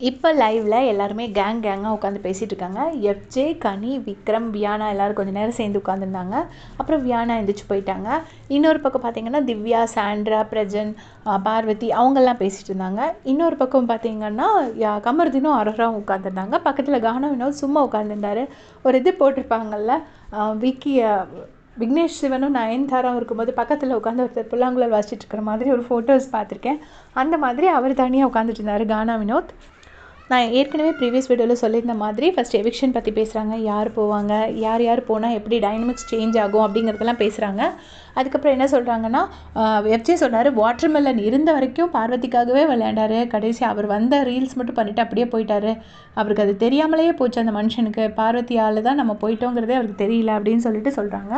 இப்போ லைவ்ல எல்லாருமே கேங் கேங்காக உட்காந்து பேசிகிட்டு இருக்காங்க எஃப்ஜே கனி விக்ரம் வியானா எல்லோரும் கொஞ்சம் நேரம் சேர்ந்து உட்காந்துருந்தாங்க அப்புறம் வியானா எந்திரிச்சு போயிட்டாங்க. இன்னொரு பக்கம் பார்த்தீங்கன்னா திவ்யா சாண்ட்ரா பிரஜன் பார்வதி அவங்கெல்லாம் பேசிகிட்டு இருந்தாங்க இன்னொரு பக்கம் பார்த்தீங்கன்னா கமருதினும் அரோராவும் உட்காந்துருந்தாங்க பக்கத்தில் கானா வினோத் சும்மா உட்காந்துருந்தாரு ஒரு இது போட்டிருப்பாங்கல்ல விக்கி விக்னேஷ் சிவனும் நயன்தாராவும் இருக்கும்போது பக்கத்தில் உட்காந்து ஒருத்தர் புல்லாங்குழல் வாசிச்சுட்டு இருக்கிற மாதிரி ஒரு ஃபோட்டோஸ் பார்த்துருக்கேன் அந்த மாதிரி அவர் தனியாக உட்காந்துட்டு இருந்தார் கானா வினோத். நான் ஏற்கனவே ப்ரீவியஸ் வீடியோவில் சொல்லியிருந்த மாதிரி ஃபஸ்ட் எவிக்ஷன் பற்றி பேசுகிறாங்க யார் போவாங்க? யார் யார் போனால் எப்படி டைனமிக்ஸ் சேஞ்ச் ஆகும் அப்படிங்கிறதெல்லாம் பேசுகிறாங்க அதுக்கப்புறம் என்ன சொல்கிறாங்கன்னா எஃப்ஜே சொன்னார் வாட்டர் மெல்லன் இருந்த வரைக்கும் பார்வதிக்காகவே விளையாண்டார். கடைசி அவர் வந்த ரீல்ஸ் மட்டும் பண்ணிவிட்டு அப்படியே போயிட்டார். அவருக்கு அது தெரியாமலேயே போச்சு அந்த மனுஷனுக்கு. பார்வதியால் தான் நம்ம போயிட்டோங்கிறதே அவருக்கு தெரியல அப்படின்னு சொல்லிட்டு சொல்கிறாங்க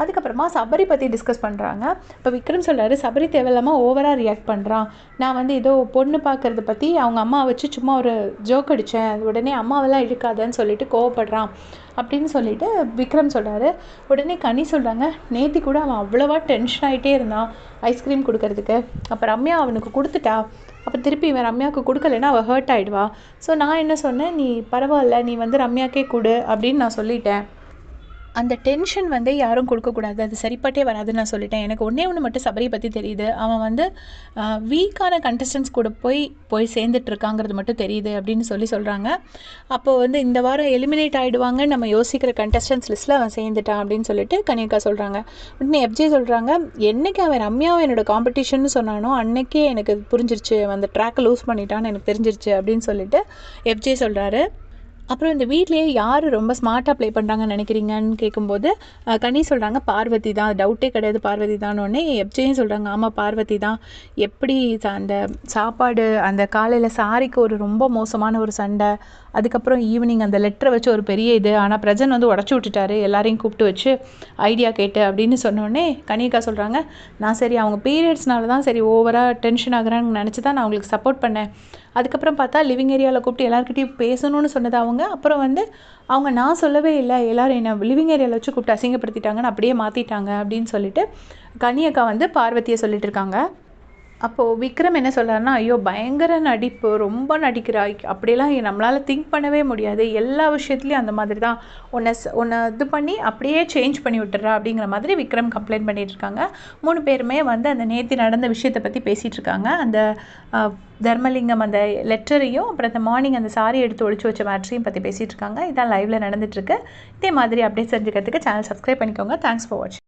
அதுக்கப்புறமா சபரி பற்றி டிஸ்கஸ் பண்ணுறாங்க இப்போ விக்ரம் சொல்கிறாரு சபரி தேவையில்லாமல் ஓவராக ரியாக்ட் பண்ணுறான் நான் வந்து ஏதோ பொண்ணு பார்க்குறத பற்றி அவங்க அம்மா வச்சு சும்மா ஒரு ஜோக் அடித்தேன் உடனே அம்மாவெல்லாம் இழுக்காதன்னு சொல்லிட்டு கோவப்படுறான் அப்படின்னு சொல்லிட்டு விக்ரம் சொல்கிறாரு உடனே கனி சொல்கிறாங்க நேத்தி கூட அவன் அவ்வளோவா டென்ஷன் ஆகிட்டே இருந்தான் ஐஸ்கிரீம் கொடுக்கறதுக்கு. அப்போ ரம்யா அவனுக்கு கொடுத்துட்டா? அப்போ திருப்பி இவன் ரம்யாவுக்கு கொடுக்கலன்னா அவள் ஹர்ட் ஆகிடுவா ஸோ நான் என்ன சொன்னேன் நீ பரவாயில்ல நீ வந்து ரம்யாக்கே கொடு அப்படின்னு நான் சொல்லிட்டேன். அந்த டென்ஷன் வந்து யாரும் கொடுக்கக்கூடாது. அது சரிப்பட்டே வராதுன்னு நான் சொல்லிட்டேன். எனக்கு ஒன்றே ஒன்று மட்டும் சபரியை பற்றி தெரியுது. அவன் வந்து வீக்கான கண்டஸ்டன்ஸ் கூட போய் போய் சேர்ந்துட்டுருக்காங்கிறது மட்டும் தெரியுது அப்படின்னு சொல்லி சொல்கிறாங்க அப்போது வந்து இந்த வாரம் எலிமினேட் ஆகிடுவாங்க நம்ம யோசிக்கிற கண்டஸ்டன்ஸ் லிஸ்ட்டில் அவன் சேர்ந்துட்டான் அப்படின்னு சொல்லிட்டு கனிக்கா சொல்கிறாங்க உடனே எப்ஜே சொல்கிறாங்க என்றைக்கு அவன் ரம்யாவை என்னோடய காம்படிஷன் சொன்னானோ அன்னைக்கே எனக்கு புரிஞ்சிருச்சு. அந்த ட்ராக்கை லூஸ் பண்ணிட்டான்னு எனக்கு தெரிஞ்சிருச்சு. அப்படின்னு சொல்லிட்டு எஃப்ஜே சொல்கிறாரு அப்புறம் இந்த வீட்லேயே யார் ரொம்ப ஸ்மார்ட்டாக ப்ளே பண்ணுறாங்கன்னு நினைக்கிறீங்கன்னு கேட்கும்போது கனி சொல்கிறாங்க பார்வதி தான். டவுட்டே கிடையாது பார்வதி தானோடனே எப்ஜேயும் சொல்கிறாங்க ஆமாம் பார்வதி தான். எப்படி அந்த சாப்பாடு அந்த காலையில் சாரிக்கு ஒரு ரொம்ப மோசமான ஒரு சண்டை அதுக்கப்புறம் ஈவினிங் அந்த லெட்டரை வச்சு ஒரு பெரிய இது ஆனால் பிரஜன் வந்து உடச்சி விட்டுட்டாரு எல்லாரையும் கூப்பிட்டு வச்சு ஐடியா கேட்டு அப்படின்னு சொன்னோடனே கனிகா சொல்கிறாங்க நான் சரி அவங்க பீரியட்ஸ்னால தான் சரி ஓவராக டென்ஷன் ஆகுறான்னு நினச்சி தான் நான் அவங்களுக்கு சப்போர்ட் பண்ணேன். அதுக்கப்புறம் பார்த்தா லிவிங் ஏரியாவில் கூப்பிட்டு எல்லாருக்கிட்டையும் பேசணும்னு சொன்னது அவங்க அப்புறம் வந்து அவங்க நான் சொல்லவே இல்லை. எல்லோரும் என்னை லிவிங் ஏரியாவில் வச்சு கூப்பிட்டு அசிங்கப்படுத்திட்டாங்கன்னு அப்படியே மாற்றிட்டாங்க அப்படின்னு சொல்லிட்டு கனியக்கா வந்து பார்வதியை சொல்லிட்டு இருக்காங்க. அப்போது விக்ரம் என்ன சொல்கிறாருன்னா ஐயோ பயங்கர நடிப்பு ரொம்ப நடிக்கிறா. அப்படியெல்லாம் நம்மளால் திங்க் பண்ணவே முடியாது. எல்லா விஷயத்துலையும் அந்த மாதிரி தான். உன்னை உன்னை இது பண்ணி அப்படியே சேஞ்ச் பண்ணி விட்டுறா அப்படிங்கிற மாதிரி விக்ரம் கம்ப்ளைண்ட் பண்ணிகிட்டு இருக்காங்க மூணு பேருமே வந்து அந்த நேற்று நடந்த விஷயத்தை பற்றி பேசிகிட்டு இருக்காங்க அந்த தர்மலிங்கம் அந்த லெட்டரையும் அப்புறம் அந்த மார்னிங் அந்த சாரி எடுத்து ஒழிச்சு வச்ச மேட்ரையும் பற்றி பேசிகிட்டு இருக்காங்க இதான் லைவில் நடந்துகிட்ருக்கு இதே மாதிரி அப்டேட் செஞ்சுக்கிறதுக்கு சேனல் சப்ஸ்கிரைப் பண்ணிக்கோங்க. தேங்க்ஸ் ஃபார் வாட்சிங்